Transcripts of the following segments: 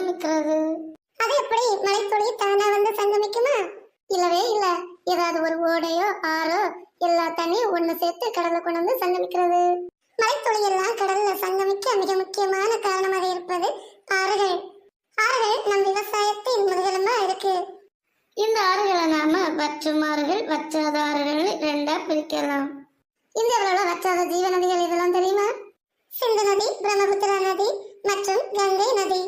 சங்கமிக்கிறது அது எப்படி? மலைத்துளி தானா வந்து சங்கமிக்குமா? இல்லவே இல்ல. ஏதாவது ஒரு ஓடையோ ஆறோ எல்லா தண்ணியும் ஒண்ணு சேர்த்து கடல்ல கொண்டு வந்து சங்கமிக்கிறது. மலைத்துளி எல்லாம் கடல்ல சங்கமிக்க மிக முக்கியமான காரணமாக இருப்பது ஆறுகள். ஆறுகள் நம் விவசாயத்தின் முதுகெலும்பா இருக்கு. இந்த ஆறுகளை நாம வற்றும் ஆறுகள் வற்றாத ஆறுகள் ரெண்டா பிரிக்கலாம். இந்தியாவில் வற்றாத ஜீவ நதிகள் இதெல்லாம் தெரியுமா? சிந்து நதி பிரம்மபுத்திரா நதி மற்றும் கங்கை நதி.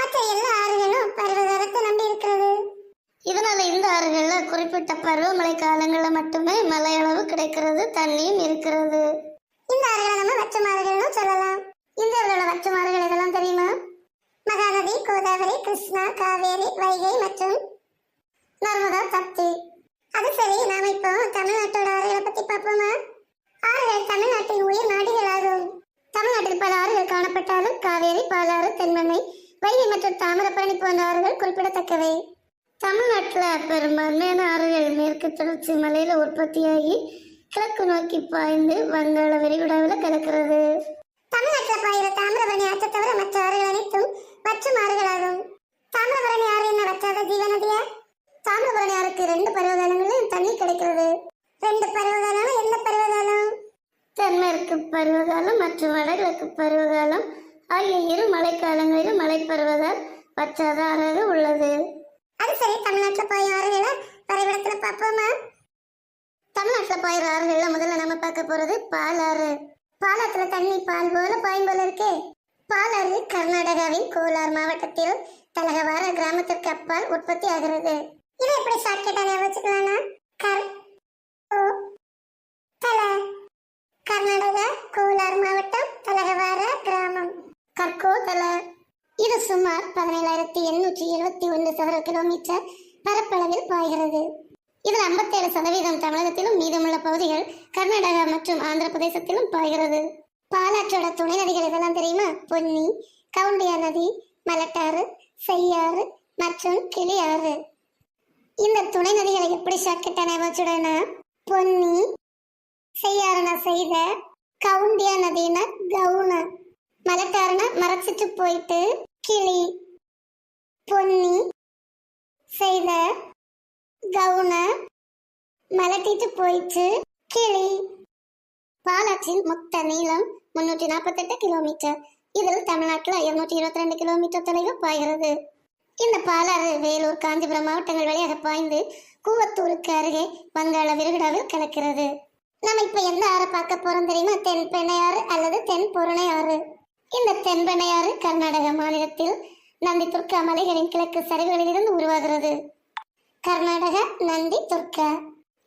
மற்ற எல்லா ஆறுகளும் பருவகாலத்தை நம்பி இருக்கிறது. இதனால இந்த ஆறுகள்ல குறிப்பிட்ட பருவமழை காலங்கள்ல மட்டுமே மழை அளவு கிடைக்கிறது தண்ணியும் இருக்கிறது. இந்த ஆறுகளை நம்ம வற்றும் ஆறுகள்னு சொல்லலாம். இந்தியாவில் உள்ள வற்றும் ஆறுகள் இதெல்லாம் தெரியுமா? மகாநதி கோதாவரி கிருஷ்ணா காவேரி வைகை மற்றும் நர்மதா தப்தி அது சரி நாம இப்போ தமிழ்நாட்டோட ஆறுகளை பத்தி பார்ப்போமா? ஆறுகள் தமிழ்நாட்டின் உயிர் நாடிகளாகும். தமிழ்நாட்டில் பல ஆறுகள் காணப்பட்டாலும் காவேரி பாலாறு தென்மண்ணை வைகை மற்றும் தாமிரபரணி போன்ற ஆறுகள் குறிப்பிடத்தக்கவை. தமிழ்நாட்டில் பெரும்பான்மையான ஆறுகள் மேற்கு தொடர்ச்சி மலையில உற்பத்தியாகி கிழக்கு நோக்கி பாய்ந்து வங்காள விரிகுடாவில் கலக்கிறது தமிழ்நாட்டில் பாயிற தாமிரபரணி ஆற்றை தவிர மற்ற ஆறுகள் அனைத்தும் வற்றும் ஆறுகளாகும் தாமிரபரணி ஆறு என்ன வற்றாத ஜீவநதியா? தாமிரபரணி ஆறுக்கு ரெண்டு பருவகாலங்களிலும் தண்ணி கிடைக்கிறது. ரெண்டு பருவகாலம் எந்த பருவகாலம்? தென்மேற்கு பருவகாலம் மற்றும் வடகிழக்கு பருவகாலம் ஆகிய இரு மழைக்காலங்களிலும் மழை பெறுவதால் வற்றாத ஆறாக உள்ளது. அது சரி தமிழ்நாட்டில் பாயும் ஆறுகளை வரைபடத்துல பார்ப்போமா? தமிழ்நாட்டில் பாயிற ஆறுகள்ல முதல்ல நம்ம பார்க்க போறது பாலாறு. பாலாத்துல தண்ணி பால் போல பாயும் போல இருக்கே. பாலாறு கர்நாடகாவின் கோலார் மாவட்டத்தில் தலகவார கிராமத்திற்கு அப்பால் உற்பத்தி ஆகிறது. இதை எப்படி ஷார்ட்கட்டா ஞாபகம் வச்சுக்கலாம்னா கர் ஓ தல. கர்நாடகா கோலார் மாவட்டம் தலகவார கிராமம் கற்கோ இது சுமார் பதினேழாயிரத்தி எண்ணூற்றி எழுபத்தி ஒன்று சதுர கிலோமீட்டர் பரப்பளவில் பாய்கிறது. இதில் ஐம்பத்தேழு சதவீதம் தமிழகத்திலும் மீதமுள்ள பகுதிகள் கர்நாடகா மற்றும் ஆந்திர பிரதேசத்திலும் பாய்கிறது. பாலாற்றோட துணை நதிகள் இதெல்லாம் தெரியுமா? பொன்னி கவுண்டியா நதி மலட்டாறு செய்யாறு மற்றும் கிளியாறு. இந்த துணை நதிகளை எப்படி ஷார்ட்கட்டா வச்சுடனா பொன்னி செய்யாறுனா செய்த கவுண்டியா நதினா கவுன. மலட்டாறுனா மறைச்சிட்டு போயிட்டு கிளி பொன்னி செய்த கவுன மலட்டிட்டு போயிட்டு கிளி. பாலாற்றின் மொத்த நீளம் முன்னூற்றி நாற்பத்தெட்டு கிலோமீட்டர். இதில் தமிழ்நாட்டில் இருநூற்றி இருபத்தி ரெண்டு கிலோமீட்டர் தொலைவில் பாய்கிறது. இந்த பாலாறு வேலூர் காஞ்சிபுரம் மாவட்டங்கள் வழியாக பாய்ந்து கூவத்தூருக்கு அருகே வங்காள விருகுடாவில் கலக்கிறது நம்ம இப்போ எந்த ஆறை பார்க்க போகிறோம் தெரியுமா? தென் ஆறு அல்லது தென் பொருணையாறு. இந்த தென்பெண்ணையாறு கர்நாடக மாநிலத்தில் நந்தி துர்க்கா மலைகளின் கிழக்கு சரிவுகளிலிருந்து உருவாகிறது. கர்நாடகா நந்தி துர்க்கா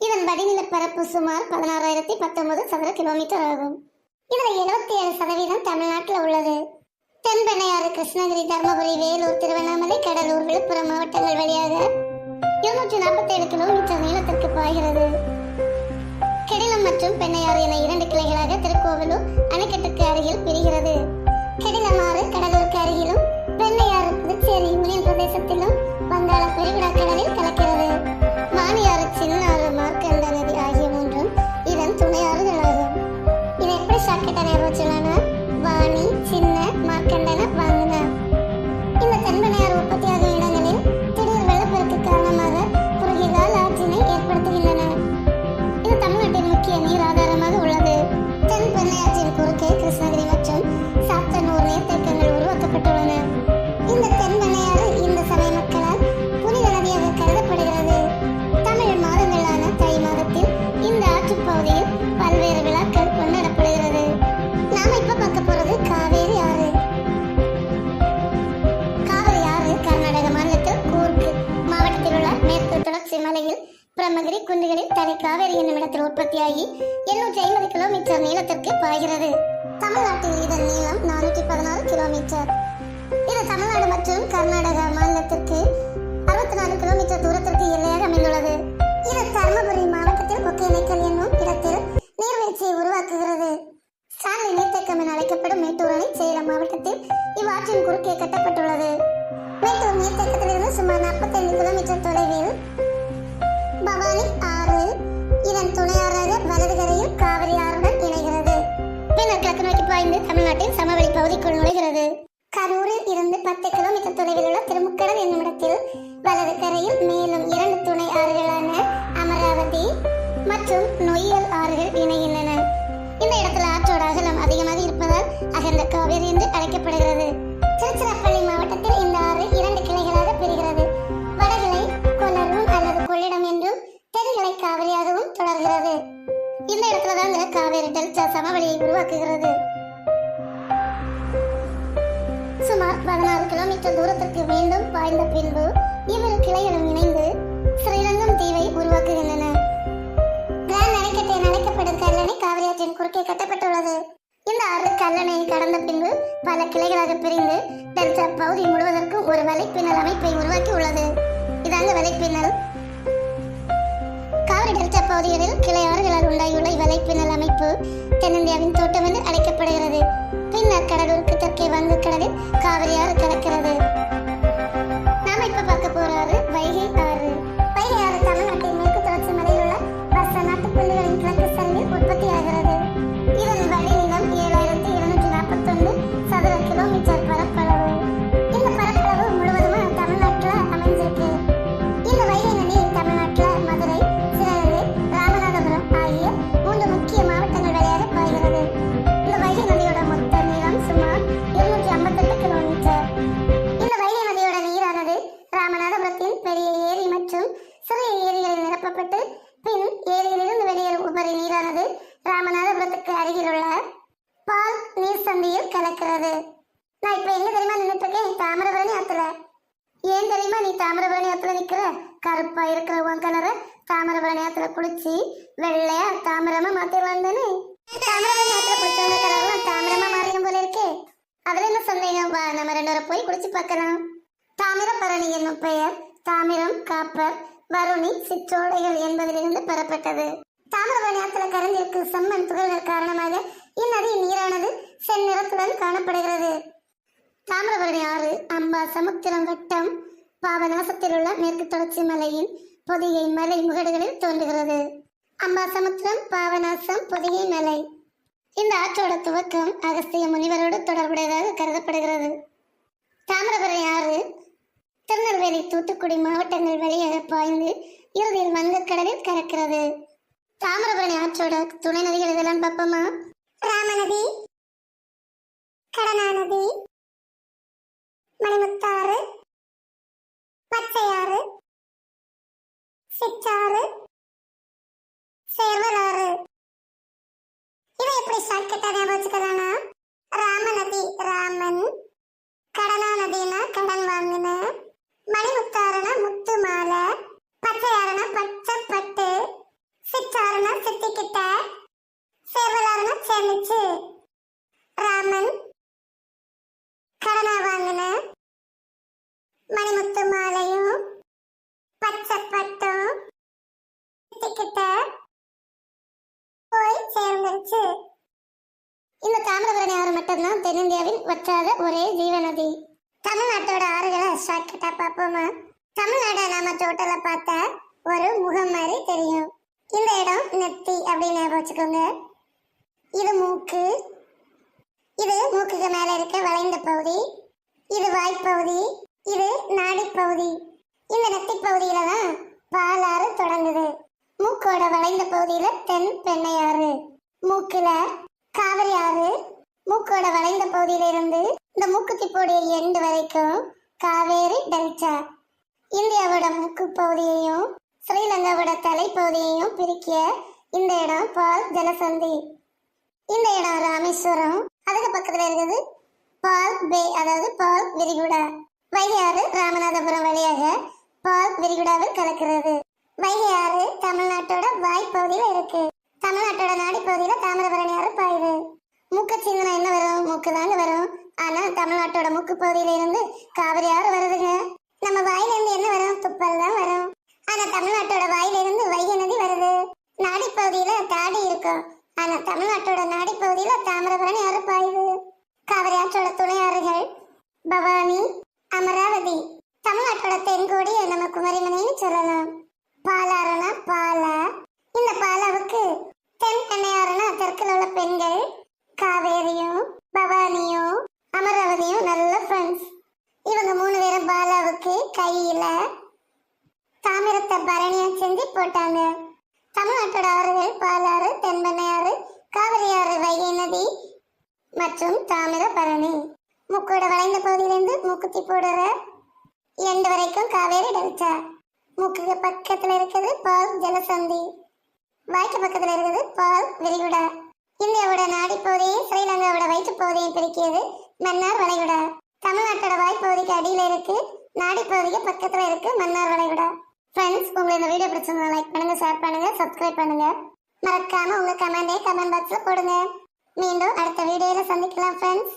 இதன் வடிநில பரப்பு சுமார் பதினாறாயிரத்தி பத்தொன்பது சதுர கிலோமீட்டர் ஆகும். இதில் எழுபத்தி ஏழு சதவீதம் தமிழ்நாட்டில் உள்ளது. தென்பெண்ணையாறு கிருஷ்ணகிரி தருமபுரி வேலூர் திருவண்ணாமலை கடலூர் விழுப்புரம் மாவட்டங்கள் வழியாக இருநூற்றி நாற்பத்தேழு கிலோமீட்டர் நீளத்திற்கு பாய்கிறது. கெடிலம் மற்றும் பெண்ணையாறு என இரண்டு கிளைகளாக திருக்கோவிலூர் அணைக்கட்டுக்கு அருகில் பிரிகிறது. கெடிலம் கடலூருக்கு அருகிலும் பெண்ணையாறு புதுச்சேரி யூனியன் பிரதேசத்திலும் வங்காள பெருவிழா கடலில் கலக்கிறது. மானியாறு சின்னாறு மார்க்கண்ட நதி ஆகிய மூன்றும் இதன் துணை ஆறுகளாகும் இதை எப்படி ஷார்ட்கட்டா நேரம் வச்சுக்கலாம்னா வாணி சின்ன மார்க்கண்டன வாங்க பாய்கிறது தமிழ்நாட்டில் இதன் நீளம் நானூற்றி பதினாறு கிலோமீட்டர் இது தமிழ்நாடு மற்றும் கர்நாடக மாநிலத்திற்கு அறுபத்தி நாலு கிலோமீட்டர் தூரத்திற்கு எல்லையாக அமைந்துள்ளது. இது தருமபுரி மாவட்டத்தில் ஒகேனக்கல் என்னும் இடத்தில் நீர்வீழ்ச்சியை உருவாக்குகிறது. ஸ்டான்லி நீர்த்தேக்கம் என அழைக்கப்படும் மேட்டூர் அணை சேலம் மாவட்டத்தில் இவ்வாற்றின் குறுக்கே கட்டப்பட்டுள்ளது. மேட்டூர் நீர்த்தேக்கத்திலிருந்து சுமார் 45 கிலோமீட்டர் தமிழ்நாட்டின் சமவெளி பகுதிக்குள் நுழைகிறது. கரூரில் இருந்து பத்து கிலோமீட்டர் தொலைவில் உள்ள திருமுக்கடல் என்னும் இடத்தில் வலது கரையில் மேலும் இரண்டு துணை ஆறுகளான அமராவதி மற்றும் நொய்யல் ஆறுகள் இணைகின்றன. இந்த இடத்துல ஆற்றோட அகலம் அதிகமாக இருப்பதால் அகந்த காவேரி என்று அழைக்கப்படுகிறது. திருச்சிராப்பள்ளி மாவட்டத்தில் இந்த ஆறு இரண்டு கிளைகளாக பிரிகிறது. வடகிளை கொல்லரும் அல்லது கொள்ளிடம் என்றும் தென்கிளை காவிரியாகவும் தொடர்கிறது. இந்த இடத்துல தான் காவேரி டெல்டா சமவெளியை உருவாக்குகிறது. பதினாறு கிலோமீட்டர் தூரத்திற்கு மீண்டும் பாய்ந்த பின்பு இவ்விரு கிளைகளும் இணைந்து ஸ்ரீரங்கம் தீவை உருவாக்குகின்றன. கிராண்ட் அணைக்கட்டை என அழைக்கப்படும் கல்லணை காவிரியாற்றின் குறுக்கே கட்டப்பட்டுள்ளது. இந்த ஆறு கல்லணையை கடந்த பின்பு பல கிளைகளாக பிரிந்து டெல்டா பகுதி முழுவதற்கும் ஒரு வலைப்பின்னல் அமைப்பை உருவாக்கி உள்ளது இதாங்க வலைப்பின்னல். காவிரி டெல்டா பகுதிகளில் கிளை ஆறுகளால் உண்டாகியுள்ள இவ்வலைப்பின்னல் அமைப்பு தென்னிந்தியாவின் தோட்டம் என்று அழைக்கப்படுகிறது. பின்னர் கடலூருக்கு தெற்கே வங்கக்கடலில் கடலில் காவிரியாறு கலக்கிறது. ராமநாதபுரத்தின் பெரிய ஏரி மற்றும் சிறிய ஏரிகளில் நிரப்பப்பட்டு பின் ஏரியிலிருந்து வெளியேறும் உபரி நீரானது ராமநாதபுரத்துக்கு அருகிலுள்ள பால் நீர் சந்தியில் கலக்கிறது. நான் இப்போ எங்க தெரியுமா நின்றுட்டு இருக்கேன் தாமிரபரணி ஆத்துல. ஏன் தெரியுமா நீ தாமிரபரணி ஆத்துல நிக்கிற? கருப்பா இருக்கிற உன் கலரை தாமிரபரணி ஆத்துல குளிச்சு வெள்ளையா தாமிரமா மாத்திடலாம் தானே தாமிரபரணி ஆத்துல குளிச்சவங்க கலர்லாம் தாமிரமா மாறிடும் போல இருக்கே. அதுல என்ன சந்தேகம்? வா நம்ம ரெண்டு பேரும் போய் குளிச்சு பார்க்கலாம். தாமிரபரணி என்னும் பெயர். தாமிரம் காப்பர் வருணி சிற்றோடைகள் என்பதிலிருந்து பெறப்பட்டது. தாமிரபரணி ஆத்துல கரைந்திருக்கும் செம்மண் துகள்கள் காரணமாக இந்நதி நீரானது செந்நிறத்துடன் காணப்படுகிறது. தாமிரபரணி ஆறு அம்பா சமுத்திரம் வட்டம் பாபநாசத்தில் உள்ள மேற்கு தொடர்ச்சி மலையின் பொதிகை மலை முகடுகளில் தோன்றுகிறது. அம்பா சமுத்திரம் பாபநாசம் பொதிகை மலை. இந்த ஆற்றோட துவக்கம் அகஸ்திய முனிவரோடு தொடர்புடையதாக கருதப்படுகிறது. தாமிரபரணி ஆறு திருநெல்வேலி தூத்துக்குடி மாவட்டங்கள் வழியாக பாய்ந்து இறுதியில் வங்கக்கடலில் கலக்கிறது தாமிரபரணி ஆற்றோட துணை நதிகள் இதெல்லாம் பார்ப்போமா ராமநதி கடனாநதி மணிமுத்தாறு பச்சையாறு சிற்றாறு சேர்வலாறு. இதை எப்படி ஷார்ட்கட்டா ஞாபகம் வச்சுக்கலாம்னா ராமநதி ரா சித்திக்கிட்ட போய் சேர்ந்துருச்சு. இந்த தாமிரபரணி ஆறு மட்டும்தான் தென்னிந்தியாவின் வற்றாத ஒரே ஜீவநதி. தமிழ்நாட்டோட ஆறுகளை ஷார்ட்கட்டா பார்ப்போமா? தமிழ்நாடை நாம டோட்டலா பார்த்தா ஒரு முகம் மாதிரி தெரியும். இந்த இடம் நெத்தி அப்படின்னு ஞாபகம் வச்சுக்கோங்க. இது மூக்கு. இது மூக்குக்கு மேல இருக்க வளைந்த பகுதி. இது வாய்ப்பகுதி இது நாடிப்பகுதி இந்த நெத்தி பகுதியில தான் பாலாறு தொடங்குது. மூக்கோட வளைந்த பகுதியில தென் பெண்ணையாறு மூக்குல காவிரி ஆறு. மூக்கோட வளைந்த பகுதியில இருந்து இந்த மூக்குத்திப்போடைய எண்டு வரைக்கும் காவேரி டெல்டா இந்தியாவோட மூக்கு பகுதியையும் ஸ்ரீலங்காவோட தலைப்பகுதியையும் பிரிக்கிய இந்த இடம் பால் ஜலசந்தி இந்த இடம் ராமேஸ்வரம். அதுக்கு பக்கத்துல இருக்குது பால் பே அதாவது பால் விரிகுடா. வைகை ராமநாதபுரம் வழியாக பால் விரிகுடாவில் கலக்கிறது. வைகை ஆறு தமிழ்நாட்டோட வாய்ப்பகுதியில் இருக்கு. தமிழ்நாட்டோட நாடிப்பகுதியில் தாமிரபரணி ஆறு பாயுது. மூக்க சிந்தனை என்ன வரும்? மூக்கு தாங்க வரும். ஆனா தமிழ்நாட்டோட மூக்கு பகுதியில இருந்து காவிரி ஆறு வருதுங்க. நம்ம வாயில இருந்து என்ன வரும்? துப்பல் தான் வரும். ஆனா தமிழ்நாட்டோட வாயில இருந்து வைகை நதி வருது. நாடிப்பகுதியில் தாடி இருக்கும். ஆனா தமிழ்நாட்டோட நாடிப்பகுதியில் தாமிரபரணி ஆறு பாயுது. காவிரி ஆற்றோட துணை ஆறுகள் பவானி அமராவதி. தமிழ்நாட்டோட தென்கோடியை நம்ம குமரிமனைன்னு சொல்லலாம். பாலாறுனா பாலா. இந்த பாலாவுக்கு தென் அன்னையாறுனா தெற்குல உள்ள பெண்கள் காவேரியும் பவானியும் அமராவதியும் நல்ல ஃப்ரெண்ட்ஸ் இவங்க மூணு பேரும் பாலாவுக்கு கையில் தாமிரத்தை பரணியம் செஞ்சு போட்டாங்க. தமிழ்நாட்டோட ஆறுகள் பாலாறு தென்பண்ணையாறு காவிரியாறு வைகை நதி மற்றும் தாமிர பரணி. மூக்கோட வளைந்த பகுதியிலிருந்து மூக்குத்தி போடுற எண்டு வரைக்கும் காவேரி டெல்டா மூக்குக்கு பக்கத்துல இருக்குது பால் ஜலசந்தி வாய்க்கு பக்கத்துல இருக்கிறது பால் விரிகுடா. இந்தியாவோட நாடி பகுதியும் ஸ்ரீலங்காவோட வயிற்று பகுதியும் பிரிக்கிறது மன்னார் வளைகுடா. தமிழ்நாட்டோட வாய்ப்பகுதிக்கு அடியில இருக்கு நாடி பகுதிக்கு பக்கத்துல இருக்கு மன்னார் வளைகுடா. ஃப்ரெண்ட்ஸ் உங்களுக்கு இந்த வீடியோ பிடிச்சிருந்தா லைக் பண்ணுங்க ஷேர் பண்ணுங்க சப்ஸ்கிரைப் பண்ணுங்க. மறக்காம உங்க கமெண்டே கமெண்ட் பாக்ஸ்ல போடுங்க. மீண்டும் அடுத்த வீடியோல சந்திக்கலாம் ஃப்ரெண்ட்ஸ்